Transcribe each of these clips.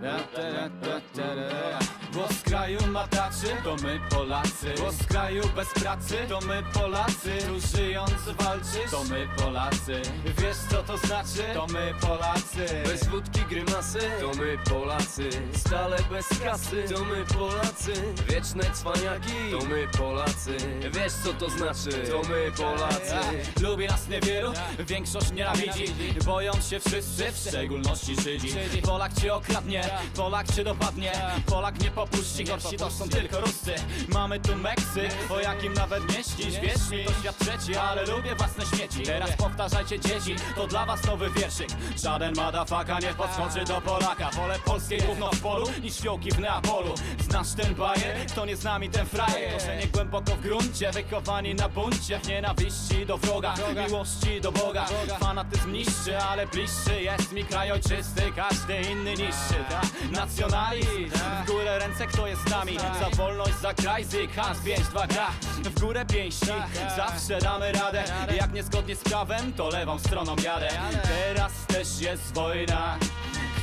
Głos mataczy, to my Polacy. Głos kraju bez pracy, to my Polacy. Tu żyjąc walczysz, to my Polacy. Wiesz co to znaczy? To my Polacy. Bez wódki grymasy, to my Polacy. Stale bez kasy, to my Polacy. Wieczne cwaniaki, to my Polacy. Wiesz co to znaczy, to my Polacy. Lubi nas niewielu, większość nienawidzi Boją się wszyscy, w szczególności Żydzi. Polak cię okradnie, Polak cię dopadnie. Polak nie popuści, gorsi to są tylko Ruscy Mamy tu Meksyk, o jakim nawet nie śnisz. Wierz mi, to świat trzeci, ale lubię własne śmieci. Teraz powtarzajcie dzieci, to dla was nowy wierszyk. Żaden madafaka nie podskoczy do Polaka. Wolę polskie gówno w polu, niż fiołki w Neapolu. Znasz ten bajer? Kto nie z nami ten frajer. Korzenie głęboko w gruncie, wychowani na buncie. W nienawiści do wroga, miłości do Boga. Fanatyzm niszczy, ale bliższy jest mi kraj ojczysty. Każdy inny niższy, tak? Nacjonalizm. W górę ręce, kto jest z nami Za wolność, za kraj, zyk, has, pięć, dwa, gra W górę pięści, zawsze damy radę. Jak niezgodnie z prawem, to lewą stroną jadę. Teraz też jest wojna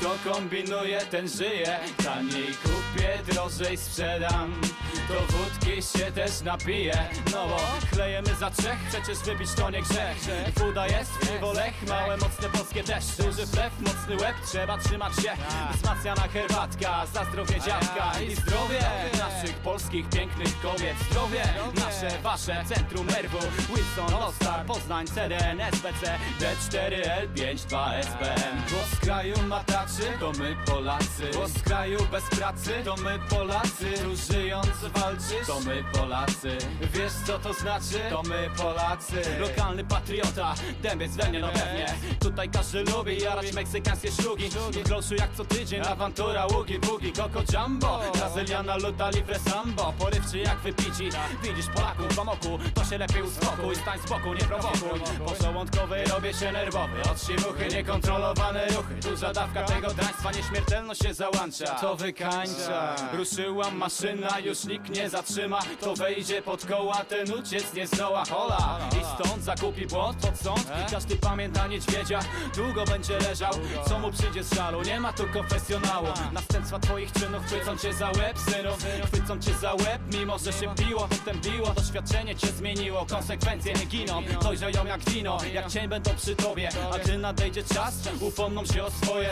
kto kombinuje, ten żyje. Taniej kupię, drożej sprzedam. To wódki się też napije. No bo klejemy za trzech, przecież wypić to nie grzech. Woda jest, piwo lech, małe mocne polskie też Duży flew, mocny łeb, trzeba trzymać się. Wzmacniana herbatka, za zdrowie dziadka. I zdrowie naszych polskich pięknych kobiet. Zdrowie nasze, wasze, centrum nerwu. Wilson, Lostar, Poznań, CDN, SBC D4L5 SPM Głos kraju to my Polacy. Głos kraju bez pracy, to my Polacy. Tu żyjąc walczysz, to my Polacy. Wiesz co to znaczy? To my Polacy. Lokalny patriota, dębiec we mnie, no pewnie. Tutaj każdy lubi jarać meksykańskie szlugi W groszu jak co tydzień, awantura, ługi, bugi Coco Jumbo, Brazyliana, luta, libre sambo. Porywczy jak wypici, widzisz Polaków w amoku To się lepiej uspokój, stań z boku, nie prowokuj. Pożołądkowy robię się nerwowy. Od niekontrolowane ruchy. Duża dawka tego draństwa, nieśmiertelność się załącza. To wykańcza. Ruszyła maszyna, już nikt nie zatrzyma. To wejdzie pod koła, ten uciec nie zdoła. Hola! I stąd zakupi błąd pod sąd. Każdy pamięta niedźwiedzia, długo będzie leżał. Co mu przyjdzie z żalu, nie ma tu konfesjonału. Następstwa twoich czynów chwycą cię za łeb, synu. Chwycą cię za łeb, mimo że się biło Potem biło, doświadczenie cię zmieniło Konsekwencje nie giną, dojrzeją jak wino Jak cień będą przy tobie, a gdy nadejdzie czas Upomną się o swoje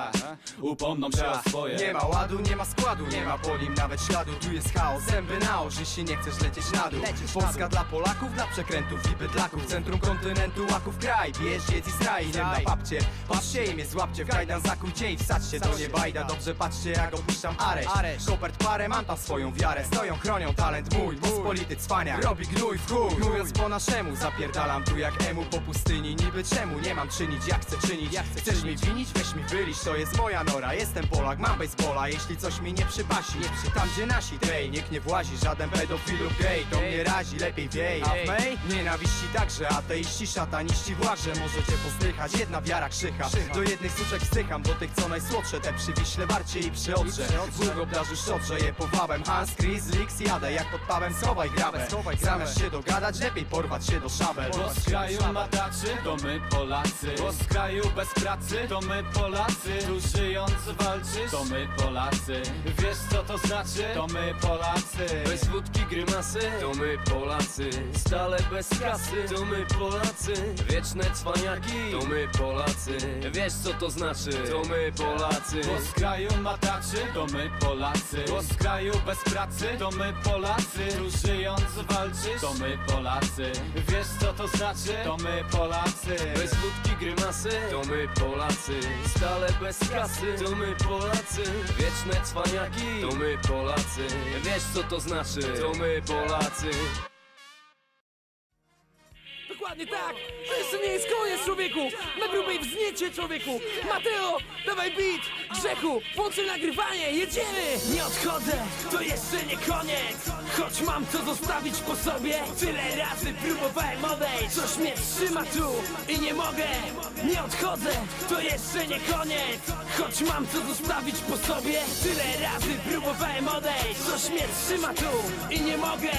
side. Upomną się o swoje. Nie ma ładu, nie ma składu, nie ma po nim nawet śladu. Tu jest chaos, zęby na oży, jeśli nie chcesz lecieć na dół. Polska dla Polaków, dla przekrętów i bydlaków. Centrum kontynentu, łaków kraj, bierz, jedz i straj. Nie na papcie, patrzcie i mnie złapcie W kajdan zakujcie i wsadźcie, to nie bajda Dobrze patrzcie jak opuszczam areszt. Kopert parę, mam tam swoją wiarę. Stoją, chronią talent mój, pospolity cwaniak. Robi gnój w chuj, mówiąc po naszemu Zapierdalam tu jak emu po pustyni. Niby czemu, nie mam czynić, jak chcę czynić. Chcesz mi winić, weź mi wyliś, to jest moja nora Jestem Polak, mam baseballa, jeśli coś mi nie przypasi. Tam gdzie nasi tej, niech nie włazi Żaden pedofil lub gej, to mnie razi, lepiej wiej. A w mej? Nienawiści także, ateiści, szataniści Właże możecie pozdychać, jedna wiara krzycha. Do jednych suczek wstycham, do tych co najsłodsze Te przy Wiśle warcie i przy Odrze Długo plażu szodrze je powałem. Hans, Chris, Lix, jadę jak pod pawem Schowaj grabę, zamiast się dogadać Lepiej porwać się do szabel. Głos kraju mataczy, to my Polacy. Głos kraju bez pracy, to my Polacy. Tu żyjąc walczysz, to my Polacy Wiesz co to znaczy? To my Polacy Bez wódki grymasy, to my Polacy Stale bez kasy, to my Polacy Wieczne cwaniaki, to my Polacy Wiesz co to znaczy, to my Polacy Głos kraju mataczy, to my Polacy Głos kraju bez pracy, to my Polacy Tu żyjąc walczysz, to my Polacy Wiesz co to znaczy? To my Polacy Bez wódki grymasy, to my Polacy Stale bez kasy, to my Polacy. Wieczne cwaniaki, to my Polacy. Wiesz co to znaczy, to my Polacy Dokładnie tak! To jeszcze nie jest koniec, człowieku! Na grubej wzniecie, człowieku! Mateo, dawaj beat! Grzechu, włączaj nagrywanie, jedziemy! Nie odchodzę, to jeszcze nie koniec! Choć mam co zostawić po sobie Tyle razy próbowałem odejść Coś mnie trzyma tu i nie mogę Nie odchodzę, to jeszcze nie koniec Choć mam co zostawić po sobie Tyle razy próbowałem odejść Coś mnie trzyma tu i nie mogę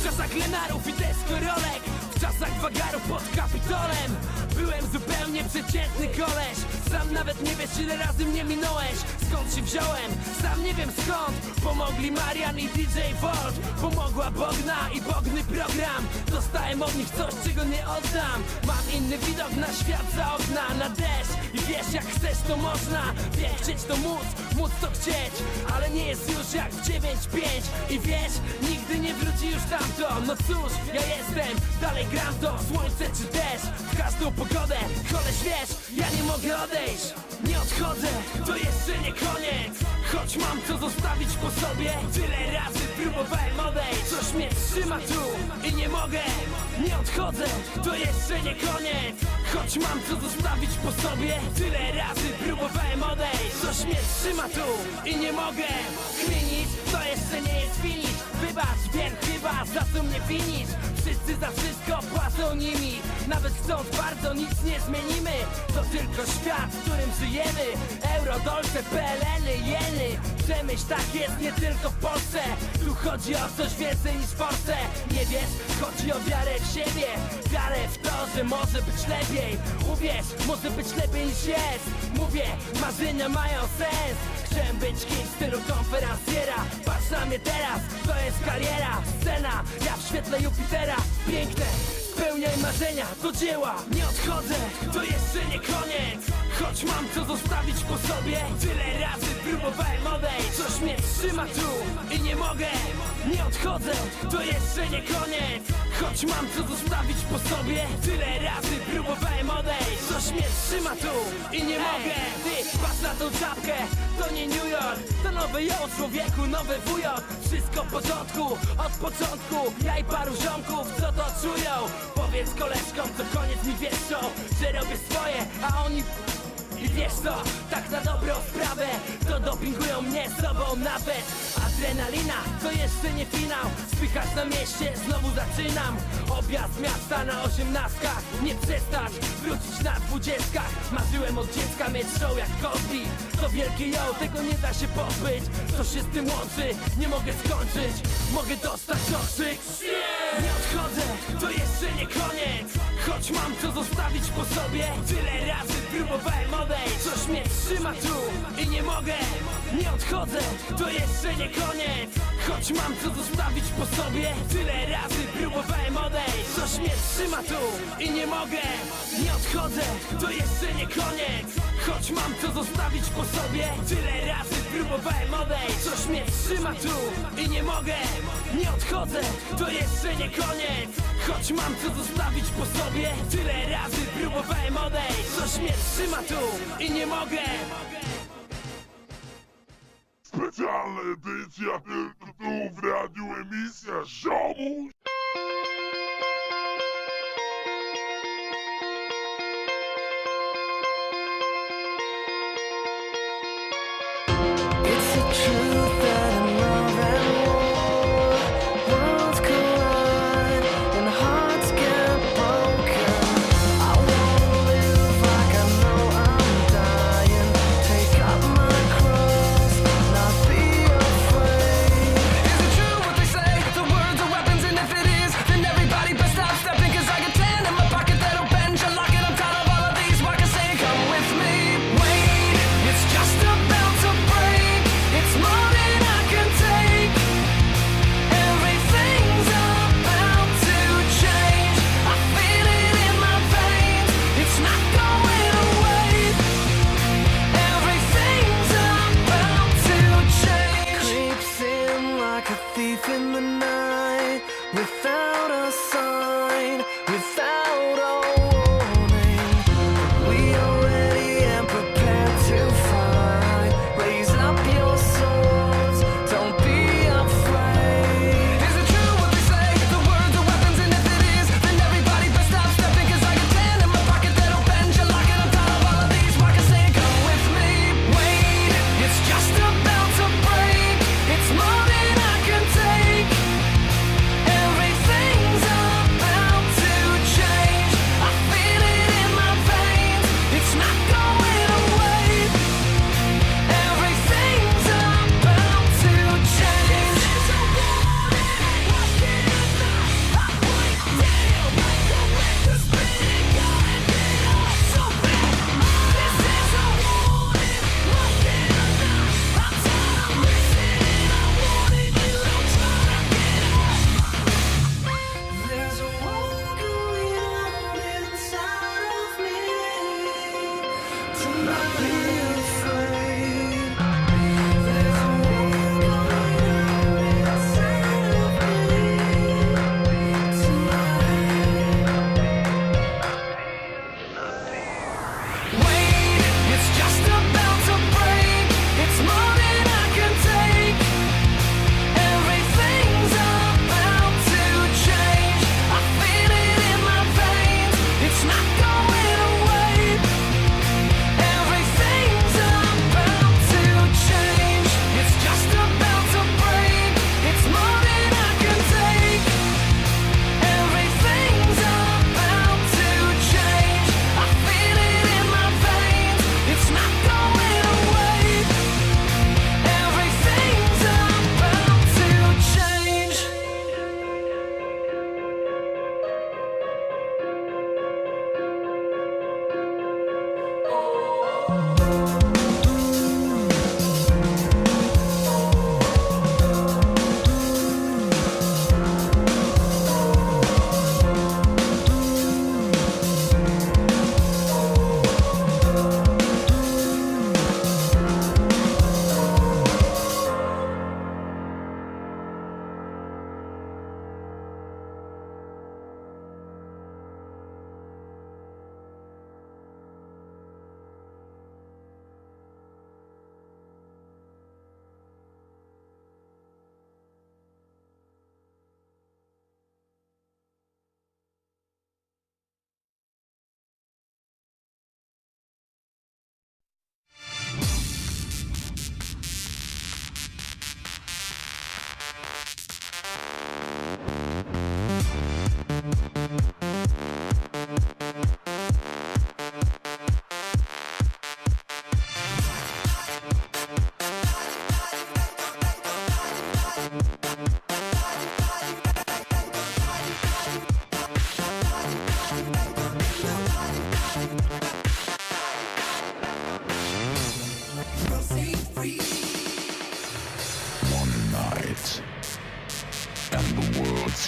w czasach Lenarów i deskorolek W czasach wagarów pod Kapitolem. Byłem zupełnie przeciętny koleś. Sam nawet nie wiesz ile razy mnie minąłeś. Skąd się wziąłem? Sam nie wiem skąd. Pomogli Marian i DJ Volt. Pomogła Bogna i Bogny program. Dostałem od nich coś czego nie oddam. Mam inny widok na świat za okna Na deszcz. I wiesz jak chcesz to można. Wiem chcieć to móc, móc to chcieć. Ale nie jest już jak w 9-5 I wiesz, nigdy nie wróci już tamto. No cóż, ja jestem, dalej gram to Słońce czy deszcz, w każdą pogodę Koleś wiesz, ja nie mogę odejść. Nie odchodzę, to jeszcze nie koniec. Choć mam co zostawić po sobie Tyle razy próbowałem odejść. Coś mnie trzyma tu i nie mogę. Nie odchodzę, to jeszcze nie koniec. Choć mam co zostawić po sobie Tyle razy próbowałem odejść. Coś mnie trzyma tu i nie mogę. Kminić, to jeszcze nie jest finish. Wybacz, wiem chyba, za co mnie winisz nimi. Nawet chcąc bardzo nic nie zmienimy. To tylko świat, w którym żyjemy. Euro, dolce, PLN-y, jeny. Przemyśl, tak jest nie tylko w Polsce. Tu chodzi o coś więcej niż w Polsce. Nie wiesz, chodzi o wiarę w siebie. Wiarę w to, że może być lepiej. Uwierz, może być lepiej niż jest. Mówię, marzenia mają sens. Chcę być kimś w stylu konferencjera. Patrz na mnie teraz, to jest kariera. Scena, ja w świetle Jupitera. Piękne, spełniaj marzenia, do dzieła. Nie odchodzę, to jeszcze nie koniec Choć mam co zostawić po sobie Tyle razy próbowałem odejść. Coś mnie trzyma tu i nie mogę Nie odchodzę, to jeszcze nie koniec. Choć mam co zostawić po sobie Tyle razy próbowałem odejść. Coś mnie trzyma tu i nie mogę. Ty, patrz na tą czapkę, to nie New York. To nowy ją człowieku, nowy wujok. Wszystko w porządku, od początku. Ja i paru ziomków, co to czują? Powiedz koleżkom, co koniec mi wieszczą Że robię swoje, a oni i wiesz co, tak na dobrą sprawę To dopingują mnie sobą nawet. Adrenalina, to jeszcze nie finał Spychać na mieście, znowu zaczynam. Objazd miasta na osiemnastkach Nie przestać, wrócić na dwudziestkach. Marzyłem od dziecka mieć show jak Cosby To wielkie ją, tego nie da się pozbyć. Co się z tym łączy, nie mogę skończyć. Mogę dostać okrzyk Nie odchodzę, to jeszcze nie koniec. Choć mam co zostawić po sobie Tyle razy próbowałem odejść. Coś mnie trzyma tu i nie mogę. Nie odchodzę, to jeszcze nie koniec. Choć mam co zostawić po sobie. Tyle razy próbowałem odejść. Coś mnie trzyma tu i nie mogę. Nie odchodzę, to jeszcze nie koniec Choć mam co zostawić po sobie Tyle razy próbowałem odejść. Coś mnie trzyma tu i nie mogę Nie odchodzę, to jeszcze nie koniec. Choć mam co zostawić po sobie Tyle razy próbowałem odejść. Coś mnie trzyma tu i nie mogę. Specjalna edycja tylko tu w radiu emisja ziomuś.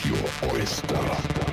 Your oyster.